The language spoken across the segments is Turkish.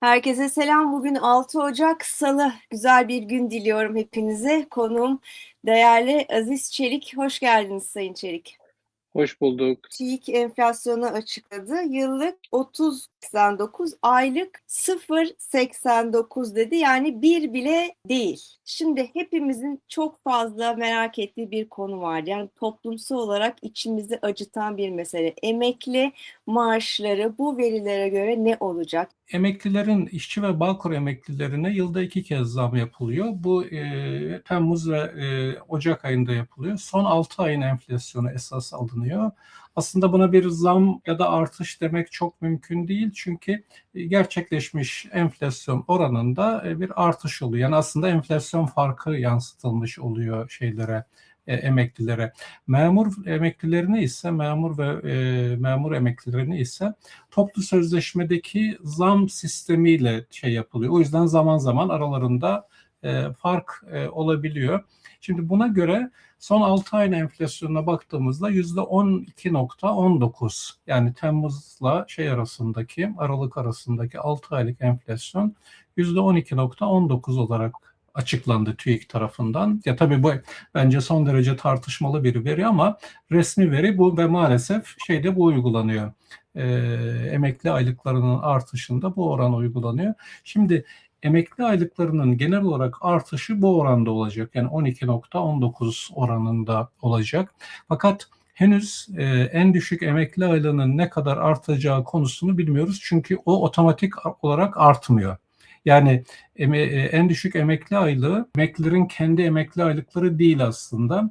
Herkese selam. Bugün 6 Ocak Salı. Güzel bir gün diliyorum hepinize. Konuğum değerli Aziz Çelik. Hoş geldiniz Sayın Çelik. Hoş bulduk. TÜİK enflasyonu açıkladı. Yıllık 30.89, aylık 0.89 dedi. Yani bir bile değil. Şimdi hepimizin çok fazla merak ettiği bir konu var. Yani toplumsal olarak içimizi acıtan bir mesele. Emekli maaşları bu verilere göre ne olacak? Emeklilerin, işçi ve bağkur emeklilerine yılda iki kez zam yapılıyor. Bu e, Temmuz ve e, Ocak ayında yapılıyor. Son 6 ayın enflasyonu esas alınıyor. Aslında buna bir zam ya da artış demek çok mümkün değil. Çünkü gerçekleşmiş enflasyon oranında e, bir artış oluyor. Yani aslında enflasyon farkı yansıtılmış oluyor şeylere, e, emeklilere. Memur emeklilerine ise memur ve e, memur emeklilerine ise toplu sözleşmedeki zam sistemiyle şey yapılıyor. O yüzden zaman zaman aralarında e, fark e, olabiliyor. Şimdi buna göre son 6 ayın enflasyonuna baktığımızda %12.19 yani Temmuz'la şey arasındaki Aralık arasındaki 6 aylık enflasyon %12.19 olarak açıklandı TÜİK tarafından. Ya tabii bu bence son derece tartışmalı bir veri ama resmi veri bu ve maalesef şeyde bu uygulanıyor. E, emekli aylıklarının artışında bu oran uygulanıyor. Şimdi emekli aylıklarının genel olarak artışı bu oranda olacak. Yani 12.19 oranında olacak. Fakat henüz e, en düşük emekli aylığının ne kadar artacağı konusunu bilmiyoruz. Çünkü o otomatik olarak artmıyor. Yani e, en düşük emekli aylığı emeklilerin kendi emekli aylıkları değil aslında.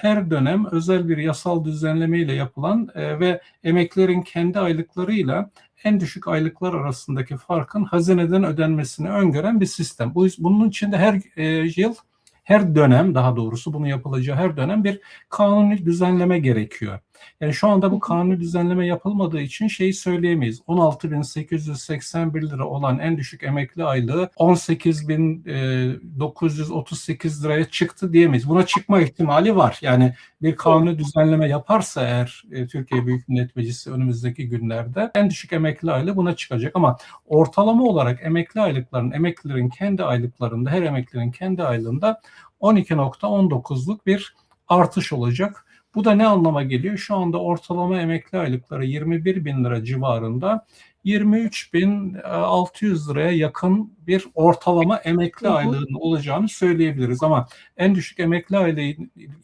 Her dönem özel bir yasal düzenleme ile yapılan e, ve emeklilerin kendi aylıklarıyla en düşük aylıklar arasındaki farkın hazineden ödenmesini öngören bir sistem. Bu bunun içinde her e, yıl her dönem daha doğrusu bunu yapılacağı her dönem bir kanuni düzenleme gerekiyor. Yani şu anda bu kanuni düzenleme yapılmadığı için şeyi söyleyemeyiz. 16.881 lira olan en düşük emekli aylığı 18.938 liraya çıktı diyemeyiz. Buna çıkma ihtimali var. Yani bir kanuni düzenleme yaparsa eğer e, Türkiye Büyük Millet Meclisi önümüzdeki günlerde en düşük emekli aylığı buna çıkacak. Ama ortalama olarak emekli aylıkların, emeklilerin kendi aylıklarında, her emeklinin kendi aylığında 12.19'luk bir artış olacak. Bu da ne anlama geliyor? Şu anda ortalama emekli aylıkları 21 bin lira civarında 23.600 liraya yakın bir ortalama emekli aylığının olacağını söyleyebiliriz. Ama en düşük emekli aylığı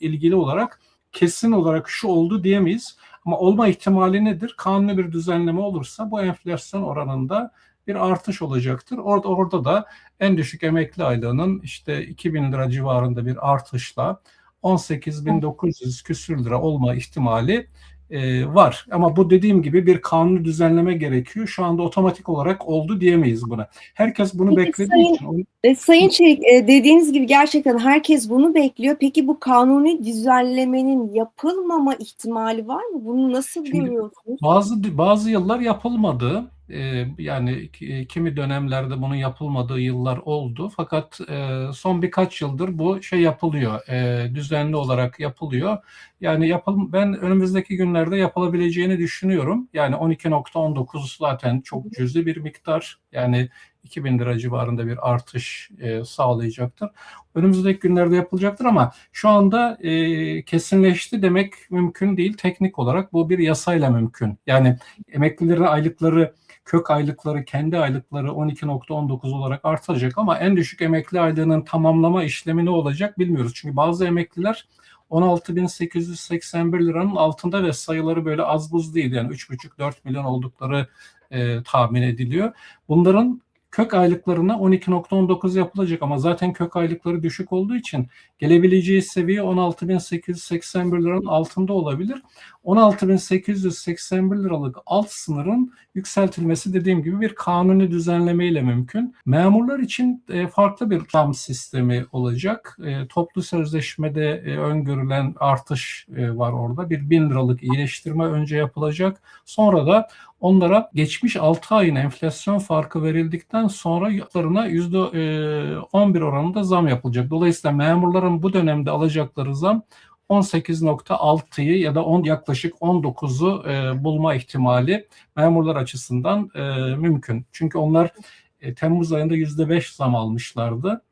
ilgili olarak kesin olarak şu oldu diyemeyiz. Ama olma ihtimali nedir? Kanuni bir düzenleme olursa bu enflasyon oranında bir artış olacaktır. Orada orada da en düşük emekli aylığının işte 2000 lira civarında bir artışla 18.900 küsür lira olma ihtimali e, var. Ama bu dediğim gibi bir kanunu düzenleme gerekiyor. Şu anda otomatik olarak oldu diyemeyiz buna. Herkes bunu Peki beklediği sayın, için. E, sayın Çelik e, dediğiniz gibi gerçekten herkes bunu bekliyor. Peki bu kanuni düzenlemenin yapılmama ihtimali var mı? Bunu nasıl Şimdi görüyorsunuz? Bazı bazı yıllar yapılmadı. Ee, yani kimi dönemlerde bunun yapılmadığı yıllar oldu. Fakat e, son birkaç yıldır bu şey yapılıyor. E, düzenli olarak yapılıyor. Yani yapıl ben önümüzdeki günlerde yapılabileceğini düşünüyorum. Yani 12.19 zaten çok cüzi bir miktar. Yani 2000 lira civarında bir artış e, sağlayacaktır. Önümüzdeki günlerde yapılacaktır ama şu anda e, kesinleşti demek mümkün değil. Teknik olarak bu bir yasayla mümkün. Yani emeklilerin aylıkları kök aylıkları, kendi aylıkları 12.19 olarak artacak ama en düşük emekli aylığının tamamlama işlemi ne olacak bilmiyoruz. Çünkü bazı emekliler 16.881 liranın altında ve sayıları böyle az buz değil yani 3,5-4 milyon oldukları e, tahmin ediliyor. Bunların kök aylıklarına 12.19 yapılacak ama zaten kök aylıkları düşük olduğu için gelebileceği seviye 16.881 liranın altında olabilir. 16.881 liralık alt sınırın yükseltilmesi dediğim gibi bir kanuni düzenleme ile mümkün. Memurlar için e, farklı bir zam sistemi olacak. E, toplu sözleşmede e, öngörülen artış var orada. Bir bin liralık iyileştirme önce yapılacak. Sonra da onlara geçmiş 6 ayın enflasyon farkı verildikten sonra yatlarına %11 oranında zam yapılacak. Dolayısıyla memurların bu dönemde alacakları zam 18.6'yı ya da 10 yaklaşık 19'u e, bulma ihtimali memurlar açısından e, mümkün. Çünkü onlar e, Temmuz ayında %5 zam almışlardı.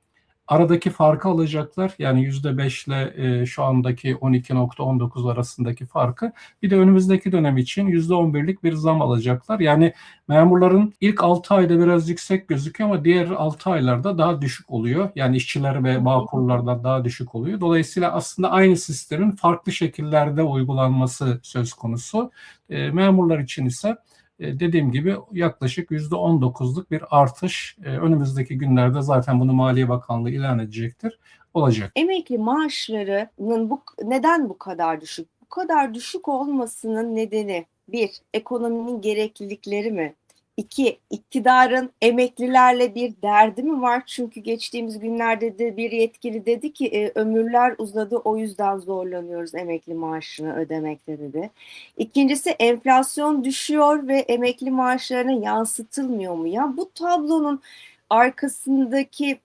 Aradaki farkı alacaklar. Yani %5 ile e, şu andaki 12.19 arasındaki farkı. Bir de önümüzdeki dönem için %11'lik bir zam alacaklar. Yani memurların ilk 6 ayda biraz yüksek gözüküyor ama diğer 6 aylarda daha düşük oluyor. Yani işçiler ve bağkurlardan daha düşük oluyor. Dolayısıyla aslında aynı sistemin farklı şekillerde uygulanması söz konusu. E, memurlar için ise dediğim gibi yaklaşık %19'luk bir artış e, önümüzdeki günlerde zaten bunu Maliye Bakanlığı ilan edecektir olacak. Emekli maaşlarının bu neden bu kadar düşük? Bu kadar düşük olmasının nedeni bir, ekonominin gereklilikleri mi? İki, iktidarın emeklilerle bir derdi mi var? Çünkü geçtiğimiz günlerde de bir yetkili dedi ki e, ömürler uzadı o yüzden zorlanıyoruz emekli maaşını ödemekte dedi. İkincisi enflasyon düşüyor ve emekli maaşlarına yansıtılmıyor mu? Ya bu tablonun arkasındaki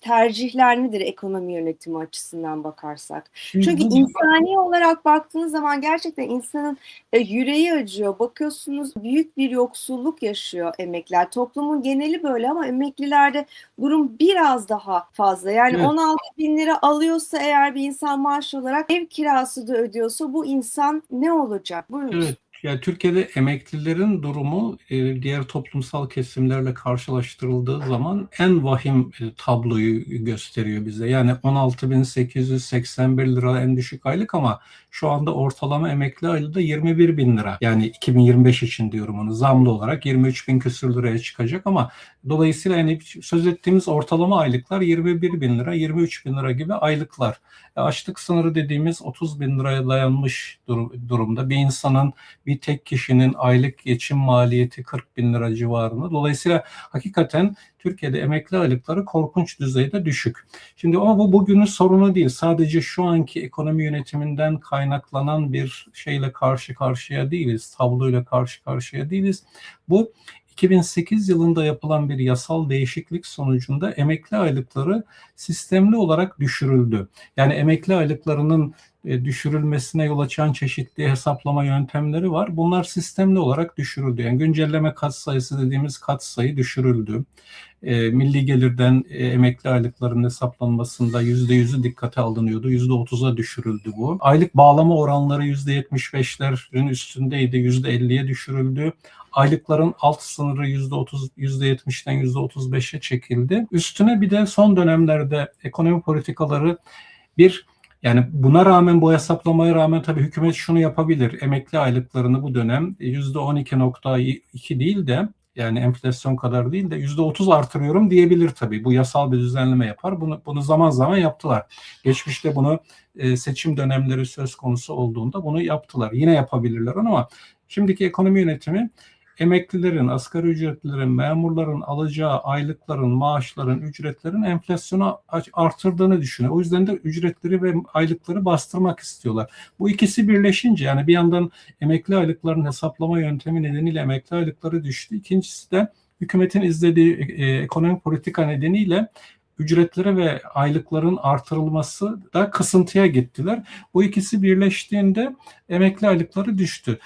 tercihler nedir ekonomi yönetimi açısından bakarsak? Çünkü insani olarak baktığınız zaman gerçekten insanın e, yüreği acıyor. Bakıyorsunuz büyük bir yoksulluk yaşıyor emekliler. Toplumun geneli böyle ama emeklilerde durum biraz daha fazla. Yani Evet. 16 bin lira alıyorsa eğer bir insan maaş olarak ev kirası da ödüyorsa bu insan ne olacak? Buyurun. Evet, yani Türkiye'de emeklilerin durumu e, diğer toplumsal kesimlerle karşılaştırıldığı zaman en vahim e, tabloyu gösteriyor bize. Yani 16.881 lira en düşük aylık ama şu anda ortalama emekli aylığı da 21 bin lira. Yani 2025 için diyorum onu zamlı olarak 23 bin küsür liraya çıkacak ama dolayısıyla yani söz ettiğimiz ortalama aylıklar 21 bin lira, 23 bin lira gibi aylıklar. E, açlık sınırı dediğimiz 30 bin liraya dayanmış dur- durumda. Bir insanın bir tek kişinin aylık geçim maliyeti 40 bin lira civarında. Dolayısıyla hakikaten Türkiye'de emekli aylıkları korkunç düzeyde düşük. Şimdi ama bu bugünün sorunu değil. Sadece şu anki ekonomi yönetiminden kaynaklanan bir şeyle karşı karşıya değiliz. Tabloyla karşı karşıya değiliz. Bu 2008 yılında yapılan bir yasal değişiklik sonucunda emekli aylıkları sistemli olarak düşürüldü. Yani emekli aylıklarının düşürülmesine yol açan çeşitli hesaplama yöntemleri var. Bunlar sistemli olarak düşürüldü. Yani güncelleme katsayısı dediğimiz katsayı düşürüldü. E, milli gelirden e, emekli aylıkların hesaplanmasında %100'ü dikkate alınıyordu. %30'a düşürüldü bu. Aylık bağlama oranları %75'lerin üstündeydi. %50'ye düşürüldü. Aylıkların alt sınırı %30, %70'den %35'e çekildi. Üstüne bir de son dönemlerde ekonomi politikaları bir yani buna rağmen bu hesaplamaya rağmen tabii hükümet şunu yapabilir. Emekli aylıklarını bu dönem %12.2 değil de yani enflasyon kadar değil de %30 artırıyorum diyebilir tabii. Bu yasal bir düzenleme yapar. Bunu bunu zaman zaman yaptılar. Geçmişte bunu e, seçim dönemleri söz konusu olduğunda bunu yaptılar. Yine yapabilirler ama şimdiki ekonomi yönetimi emeklilerin, asgari ücretlilerin, memurların alacağı aylıkların, maaşların, ücretlerin enflasyonu artırdığını düşünüyor. O yüzden de ücretleri ve aylıkları bastırmak istiyorlar. Bu ikisi birleşince yani bir yandan emekli aylıkların hesaplama yöntemi nedeniyle emekli aylıkları düştü. İkincisi de hükümetin izlediği e, ekonomi politika nedeniyle ücretlere ve aylıkların artırılması da kısıntıya gittiler. Bu ikisi birleştiğinde emekli aylıkları düştü.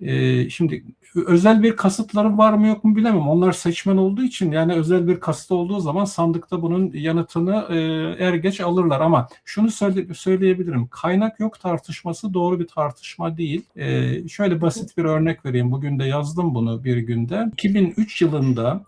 Ee, şimdi özel bir kasıtları var mı yok mu bilemem. Onlar seçmen olduğu için yani özel bir kasıt olduğu zaman sandıkta bunun yanıtını e, er geç alırlar. Ama şunu söyle, söyleyebilirim. Kaynak yok tartışması doğru bir tartışma değil. E, şöyle basit bir örnek vereyim. Bugün de yazdım bunu bir günde. 2003 yılında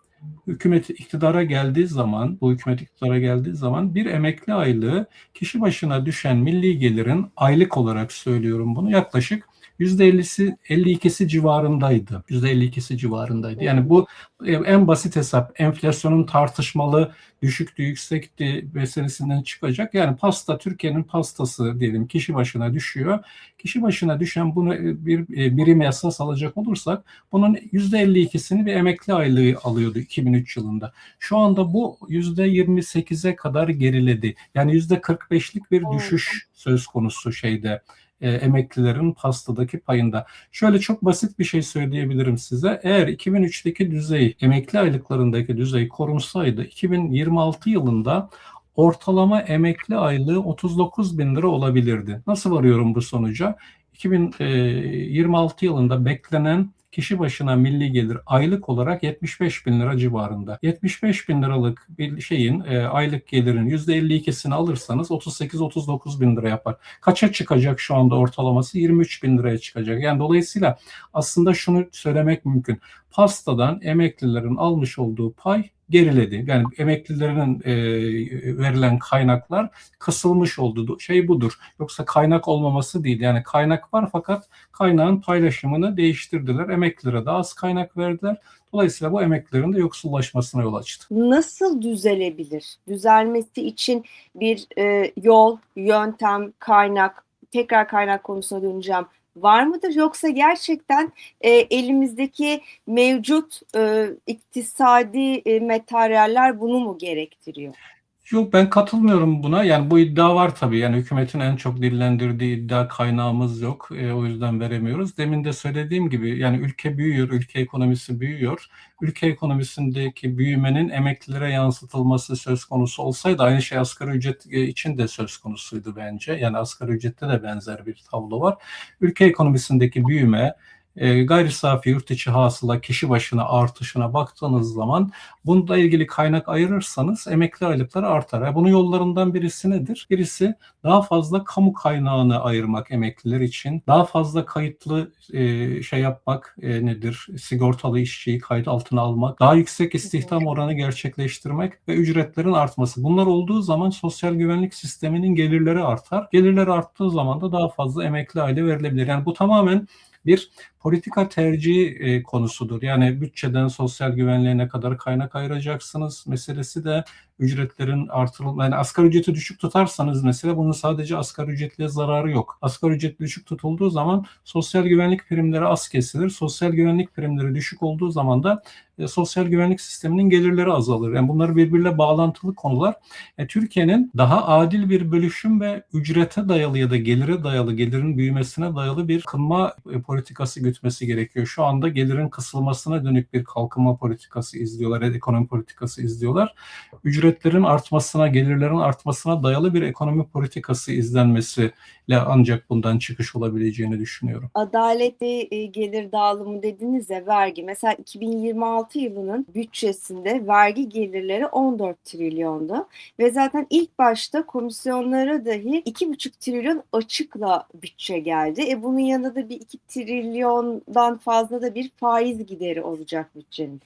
hükümet iktidara geldiği zaman, bu hükümet iktidara geldiği zaman bir emekli aylığı kişi başına düşen milli gelirin aylık olarak söylüyorum bunu yaklaşık %50'si 52'si civarındaydı. %52'si civarındaydı. Yani bu e, en basit hesap enflasyonun tartışmalı düşüktü, yüksekti meselesinden çıkacak. Yani pasta Türkiye'nin pastası diyelim kişi başına düşüyor. Kişi başına düşen bunu e, bir e, birim esas alacak olursak bunun %52'sini bir emekli aylığı alıyordu 2003 yılında. Şu anda bu %28'e kadar geriledi. Yani %45'lik bir düşüş söz konusu şeyde e, emeklilerin pastadaki payında. Şöyle çok basit bir şey söyleyebilirim size. Eğer 2003'teki düzey, emekli aylıklarındaki düzey korunsaydı 2026 yılında ortalama emekli aylığı 39 bin lira olabilirdi. Nasıl varıyorum bu sonuca? 2026 yılında beklenen kişi başına milli gelir aylık olarak 75 bin lira civarında. 75 bin liralık bir şeyin e, aylık gelirin %52'sini alırsanız 38-39 bin lira yapar. Kaça çıkacak şu anda ortalaması? 23 bin liraya çıkacak. Yani dolayısıyla aslında şunu söylemek mümkün. Pastadan emeklilerin almış olduğu pay geriledi. Yani emeklilerin e, verilen kaynaklar kısılmış oldu. Şey budur. Yoksa kaynak olmaması değil. Yani kaynak var fakat kaynağın paylaşımını değiştirdiler. Emeklilere daha az kaynak verdiler. Dolayısıyla bu emeklilerin de yoksullaşmasına yol açtı. Nasıl düzelebilir? Düzelmesi için bir e, yol, yöntem, kaynak, tekrar kaynak konusuna döneceğim. Var mıdır yoksa gerçekten e, elimizdeki mevcut e, iktisadi e, materyaller bunu mu gerektiriyor? Yok ben katılmıyorum buna. Yani bu iddia var tabii. Yani hükümetin en çok dillendirdiği iddia kaynağımız yok. E, o yüzden veremiyoruz. Demin de söylediğim gibi yani ülke büyüyor, ülke ekonomisi büyüyor. Ülke ekonomisindeki büyümenin emeklilere yansıtılması söz konusu olsaydı aynı şey asgari ücret e, için de söz konusuydu bence. Yani asgari ücrette de benzer bir tablo var. Ülke ekonomisindeki büyüme e, gayri safi yurt içi hasıla kişi başına artışına baktığınız zaman bununla ilgili kaynak ayırırsanız emekli aylıkları artar. Yani bunun yollarından birisi nedir? Birisi daha fazla kamu kaynağını ayırmak emekliler için. Daha fazla kayıtlı e, şey yapmak e, nedir? Sigortalı işçiyi kayıt altına almak. Daha yüksek istihdam oranı gerçekleştirmek ve ücretlerin artması. Bunlar olduğu zaman sosyal güvenlik sisteminin gelirleri artar. Gelirler arttığı zaman da daha fazla emekli aile verilebilir. Yani bu tamamen bir politika tercihi e, konusudur. Yani bütçeden sosyal güvenliğe ne kadar kaynak ayıracaksınız meselesi de ücretlerin artırılma yani asgari ücreti düşük tutarsanız mesela bunun sadece asgari ücretliye zararı yok. Asgari ücret düşük tutulduğu zaman sosyal güvenlik primleri az kesilir. Sosyal güvenlik primleri düşük olduğu zaman da e, sosyal güvenlik sisteminin gelirleri azalır. Yani bunlar birbiriyle bağlantılı konular. E, Türkiye'nin daha adil bir bölüşüm ve ücrete dayalı ya da gelire dayalı, gelirin büyümesine dayalı bir kılma e, politikası gütmesi gerekiyor. Şu anda gelirin kısılmasına dönük bir kalkınma politikası izliyorlar, ekonomi politikası izliyorlar. Ücretlerin artmasına, gelirlerin artmasına dayalı bir ekonomi politikası izlenmesiyle ancak bundan çıkış olabileceğini düşünüyorum. Adaletli e, gelir dağılımı dediniz ya vergi. Mesela 2026 yılının bütçesinde vergi gelirleri 14 trilyondu ve zaten ilk başta komisyonlara dahi 2,5 trilyon açıkla bütçe geldi. E bunun yanında da bir 2 trilyondan fazla da bir faiz gideri olacak bütçenin.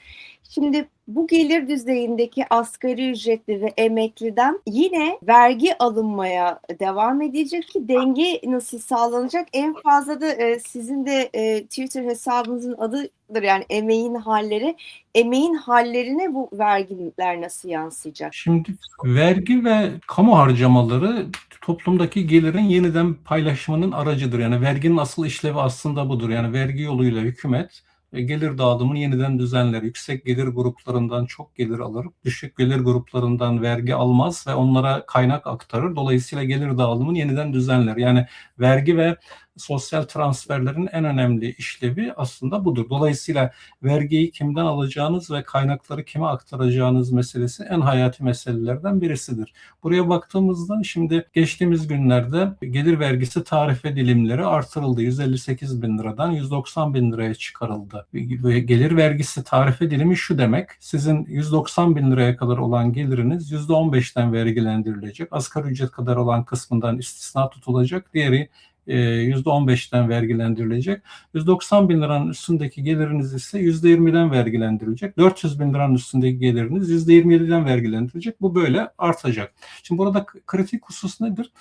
Şimdi bu gelir düzeyindeki asgari ücretli ve emekliden yine vergi alınmaya devam edecek ki denge nasıl sağlanacak? En fazla da e, sizin de e, Twitter hesabınızın adıdır yani emeğin halleri. Emeğin hallerine bu vergiler nasıl yansıyacak? Şimdi vergi ve kamu harcamaları toplumdaki gelirin yeniden paylaşımının aracıdır. Yani verginin asıl işlevi aslında budur. Yani vergi yoluyla hükümet gelir dağılımını yeniden düzenler. Yüksek gelir gruplarından çok gelir alır. Düşük gelir gruplarından vergi almaz ve onlara kaynak aktarır. Dolayısıyla gelir dağılımını yeniden düzenler. Yani vergi ve sosyal transferlerin en önemli işlevi aslında budur. Dolayısıyla vergiyi kimden alacağınız ve kaynakları kime aktaracağınız meselesi en hayati meselelerden birisidir. Buraya baktığımızda şimdi geçtiğimiz günlerde gelir vergisi tarife dilimleri artırıldı. 158 bin liradan 190 bin liraya çıkarıldı. Gelir vergisi tarife dilimi şu demek. Sizin 190 bin liraya kadar olan geliriniz %15'ten vergilendirilecek. Asgari ücret kadar olan kısmından istisna tutulacak. Diğeri %15'ten vergilendirilecek. 190 bin liranın üstündeki geliriniz ise %20'den vergilendirilecek. 400 bin liranın üstündeki geliriniz %27'den vergilendirilecek. Bu böyle artacak. Şimdi burada kritik husus nedir?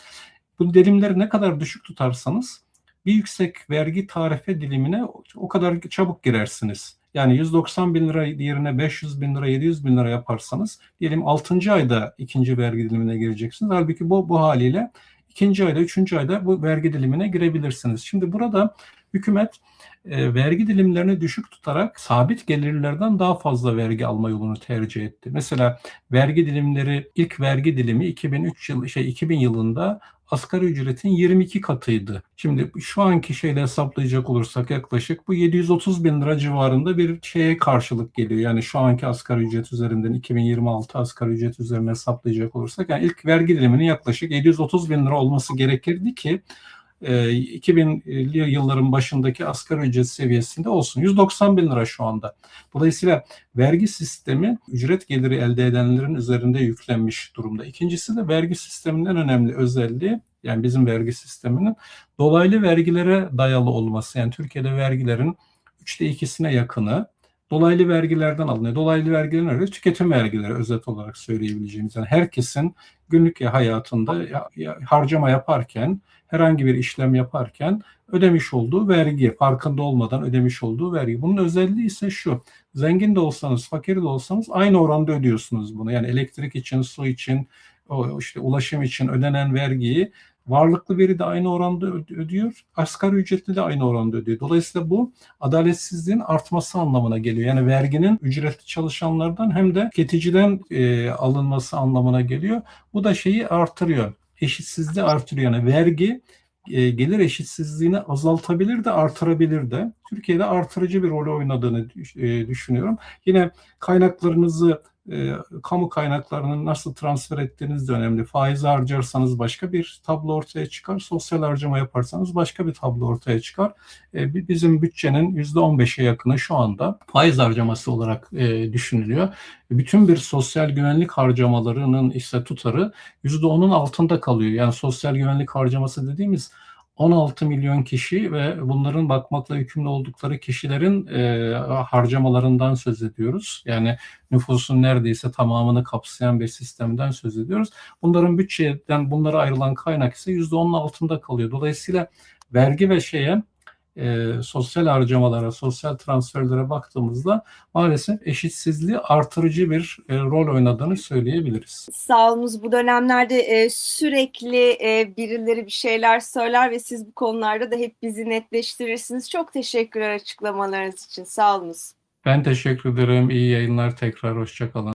Bu dilimleri ne kadar düşük tutarsanız bir yüksek vergi tarife dilimine o kadar çabuk girersiniz. Yani 190 bin lira yerine 500 bin lira, 700 bin lira yaparsanız diyelim 6. ayda ikinci vergi dilimine gireceksiniz. Halbuki bu, bu haliyle ikinci ayda, üçüncü ayda bu vergi dilimine girebilirsiniz. Şimdi burada hükümet e, vergi dilimlerini düşük tutarak sabit gelirlerden daha fazla vergi alma yolunu tercih etti. Mesela vergi dilimleri ilk vergi dilimi 2003 yıl şey 2000 yılında asgari ücretin 22 katıydı. Şimdi şu anki şeyle hesaplayacak olursak yaklaşık bu 730 bin lira civarında bir şeye karşılık geliyor. Yani şu anki asgari ücret üzerinden 2026 asgari ücret üzerine hesaplayacak olursak yani ilk vergi diliminin yaklaşık 730 bin lira olması gerekirdi ki 2000'li yılların başındaki asgari ücret seviyesinde olsun. 190 bin lira şu anda. Dolayısıyla vergi sistemi ücret geliri elde edenlerin üzerinde yüklenmiş durumda. İkincisi de vergi sisteminin önemli özelliği yani bizim vergi sisteminin dolaylı vergilere dayalı olması. Yani Türkiye'de vergilerin üçte ikisine yakını dolaylı vergilerden alınıyor. Dolaylı vergiler nerede? Tüketim vergileri özet olarak söyleyebileceğimiz. Yani herkesin günlük hayatında ya- ya- harcama yaparken, herhangi bir işlem yaparken ödemiş olduğu vergi, farkında olmadan ödemiş olduğu vergi. Bunun özelliği ise şu. Zengin de olsanız, fakir de olsanız aynı oranda ödüyorsunuz bunu. Yani elektrik için, su için, işte ulaşım için ödenen vergiyi varlıklı biri de aynı oranda ödüyor, asgari ücretli de aynı oranda ödüyor. Dolayısıyla bu adaletsizliğin artması anlamına geliyor. Yani verginin ücretli çalışanlardan hem de tüketiciden e, alınması anlamına geliyor. Bu da şeyi artırıyor. Eşitsizliği artırıyor. Yani vergi e, gelir eşitsizliğini azaltabilir de artırabilir de. Türkiye'de artırıcı bir rol oynadığını e, düşünüyorum. Yine kaynaklarınızı e, kamu kaynaklarını nasıl transfer ettiğiniz de önemli. Faiz harcarsanız başka bir tablo ortaya çıkar. Sosyal harcama yaparsanız başka bir tablo ortaya çıkar. E, bi- bizim bütçenin %15'e yakını şu anda faiz harcaması olarak e, düşünülüyor. Bütün bir sosyal güvenlik harcamalarının ise tutarı %10'un altında kalıyor. Yani sosyal güvenlik harcaması dediğimiz 16 milyon kişi ve bunların bakmakla yükümlü oldukları kişilerin e, harcamalarından söz ediyoruz. Yani nüfusun neredeyse tamamını kapsayan bir sistemden söz ediyoruz. Bunların bütçeden bunlara ayrılan kaynak ise %10'un altında kalıyor. Dolayısıyla vergi ve şeye e, sosyal harcamalara, sosyal transferlere baktığımızda maalesef eşitsizliği artırıcı bir e, rol oynadığını söyleyebiliriz. Sağolunuz bu dönemlerde e, sürekli e, birileri bir şeyler söyler ve siz bu konularda da hep bizi netleştirirsiniz. Çok teşekkürler açıklamalarınız için. Sağolunuz. Ben teşekkür ederim. İyi yayınlar tekrar. Hoşçakalın.